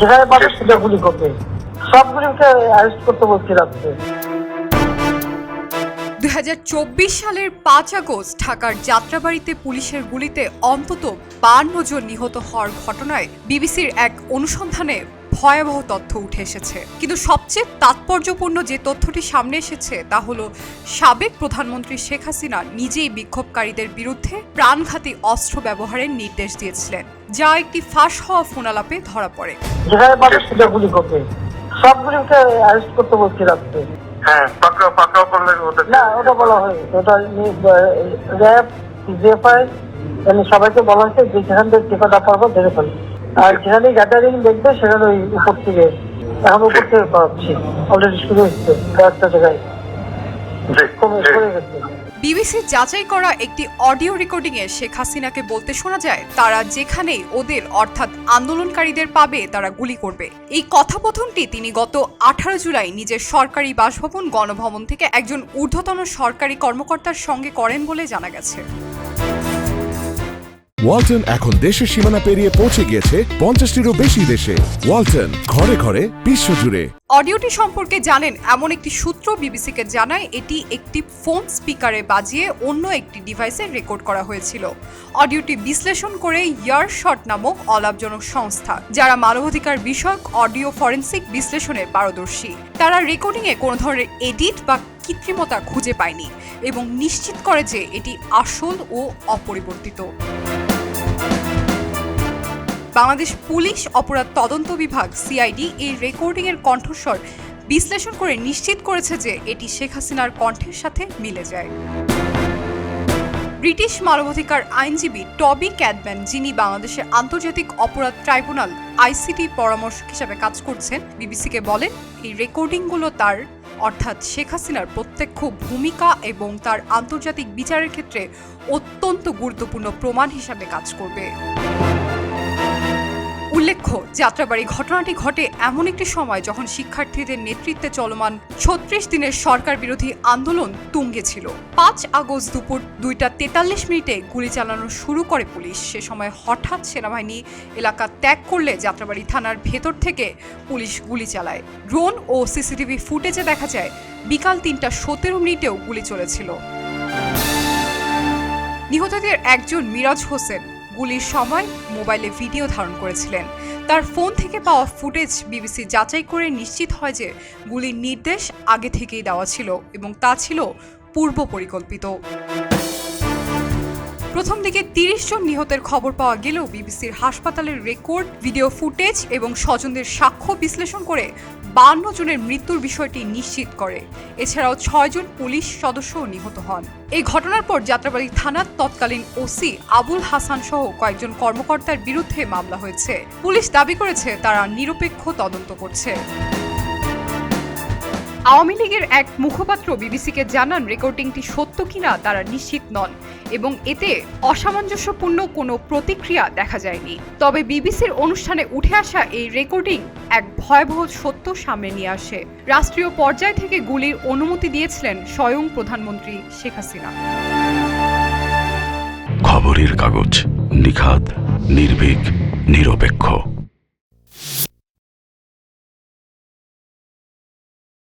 যেখানে পাবে সেটা গুলি করবে। সবগুলিকে অ্যারেস্ট করতে বলছি রাত্রে দুই সালের পাঁচ আগস্ট ঢাকার যাত্রাবাড়িতে পুলিশের গুলিতে অন্তত বান্ন জন নিহত হওয়ার ঘটনায় বিবিসির এক অনুসন্ধানে ভয়াবহ তথ্য উঠে এসেছে। কিন্তু সবচেয়ে তাৎপর্যপূর্ণ যে তথ্যটি সামনে এসেছে তা হলো সাবেক প্রধানমন্ত্রী শেখ হাসিনা নিজেই বিক্ষোভকারীদের বিরুদ্ধে প্রাণঘাতী অস্ত্র ব্যবহারের নির্দেশ দিয়েছিলেন যা একটি ফাঁস হওয়া ফোনালাপে ধরা পড়ে। সবগুলিকে অ্যারেস্ট করতে বলছি রাত্রে। হ্যাঁ পাকড়াও পাকড়াও করলে ওদের না ওটা বলা হয়নি ওটা র্যাব জেফআই মানে সবাইকে বলা হয়েছে যে যেখান থেকে টিকাটা পারব ধরে ফেলবে। আর যেখানে গ্যাদারিং দেখবে সেখানে ওই উপর থেকে এখন উপর থেকে পাচ্ছি। অলরেডি শুরু হচ্ছে কয়েকটা জায়গায়। বিবিসি যাচাই করা একটি অডিও রেকর্ডিংয়ে শেখ হাসিনাকে বলতে শোনা যায় তারা যেখানেই ওদের অর্থাৎ আন্দোলনকারীদের পাবে তারা গুলি করবে। এই কথাপথনটি তিনি গত আঠারো জুলাই নিজের সরকারি বাসভবন গণভবন থেকে একজন ঊর্ধ্বতন সরকারি কর্মকর্তার সঙ্গে করেন বলে জানা গেছে। ওয়ালটন এখন দেশের সীমানা পেরিয়ে পৌঁছে গিয়েছে পঞ্চাশটিরও বেশি দেশে। ওয়ালটন, ঘরে ঘরে, বিশ্বজুড়ে। অডিওটি সম্পর্কে জানেন এমন একটি সূত্র বিবিসিকে জানায়, এটি একটি ফোন স্পিকারে বাজিয়ে অন্য একটি ডিভাইসে রেকর্ড করা হয়েছিল। অডিওটি বিশ্লেষণ করে ইয়ারশট নামক অলাভজনক সংস্থা, যারা মানবাধিকার বিষয়ক অডিও ফরেন্সিক বিশ্লেষণে পারদর্শী। তারা রেকর্ডিংয়ে কোনো ধরনের এডিট বা কৃত্রিমতা খুঁজে পায়নি এবং নিশ্চিত করে যে এটি আসল ও অপরিবর্তিত। বাংলাদেশ পুলিশ অপরাধ তদন্ত বিভাগ সিআইডি এই রেকর্ডিং এর কণ্ঠস্বর বিশ্লেষণ করে নিশ্চিত করেছে যে এটি শেখ হাসিনার কণ্ঠের সাথে মিলে যায়। ব্রিটিশ মানবাধিকার আইনজীবী টবি ক্যাডম্যান যিনি বাংলাদেশের আন্তর্জাতিক অপরাধ ট্রাইব্যুনাল আইসিটি পরামর্শক হিসাবে কাজ করছেন, বিবিসিকে বলেন, এই রেকর্ডিংগুলো তার অর্থাৎ শেখ হাসিনার প্রত্যক্ষ ভূমিকা এবং তার আন্তর্জাতিক বিচারের ক্ষেত্রে অত্যন্ত গুরুত্বপূর্ণ প্রমাণ হিসাবে কাজ করবে। উল্লেখ্য, যাত্রাবাড়ি ঘটনাটি ঘটে এমন একটি সময় যখন শিক্ষার্থীদের নেতৃত্বে চলমান ছত্রিশ দিনের সরকার বিরোধী আন্দোলন তুঙ্গে ছিল। পাঁচ আগস্ট দুপুর দুইটা তেতাল্লিশ মিনিটে গুলি চালানো শুরু করে পুলিশ। সে সময় হঠাৎ সেনাবাহিনী এলাকা ত্যাগ করলে যাত্রাবাড়ি থানার ভেতর থেকে পুলিশ গুলি চালায়। ড্রোন ও সিসিটিভি ফুটেজে দেখা যায়, বিকাল তিনটা সতেরো মিনিটেও গুলি চলেছিল। নিহতদের একজন মিরাজ হোসেন গুলির সময় মোবাইলে ভিডিও ধারণ করেছিলেন। তার ফোন থেকে পাওয়া ফুটেজ বিবিসি যাচাই করে নিশ্চিত হয় যে গুলির নির্দেশ আগে থেকেই দেওয়া ছিল এবং তা ছিল পূর্ব পরিকল্পিত। প্রথম দিকে তিরিশ জন নিহতের খবর পাওয়া গেলেও বিবিসির হাসপাতালের রেকর্ড, ভিডিও ফুটেজ এবং স্বজনদের সাক্ষ্য বিশ্লেষণ করে বান্ন জনের মৃত্যুর বিষয়টি নিশ্চিত করে। এছাড়াও ছয়জন পুলিশ সদস্য নিহত হন। এই ঘটনার পর যাত্রাবাড়ি থানার তৎকালীন ওসি আবুল হাসান সহ কয়েকজন কর্মকর্তার বিরুদ্ধে মামলা হয়েছে। পুলিশ দাবি করেছে, তারা নিরপেক্ষ তদন্ত করছে। আওয়ামী লীগের এক মুখপাত্র বিবিসিকে জানান রেকর্ডিংটি সত্য কিনা তারা নিশ্চিত নন এবং এতে অসামঞ্জস্যপূর্ণ কোনো প্রতিক্রিয়া দেখা যায়নি। তবে বিবিসির অনুষ্ঠানে উঠে আসা এই রেকর্ডিং এক ভয়াবহ সত্য সামনে নিয়ে আসে। রাষ্ট্রীয় পর্যায় থেকে গুলির অনুমতি দিয়েছিলেন স্বয়ং প্রধানমন্ত্রী শেখ হাসিনা। খবরের কাগজ নিখাদ, নির্ভীক, নিরপেক্ষ।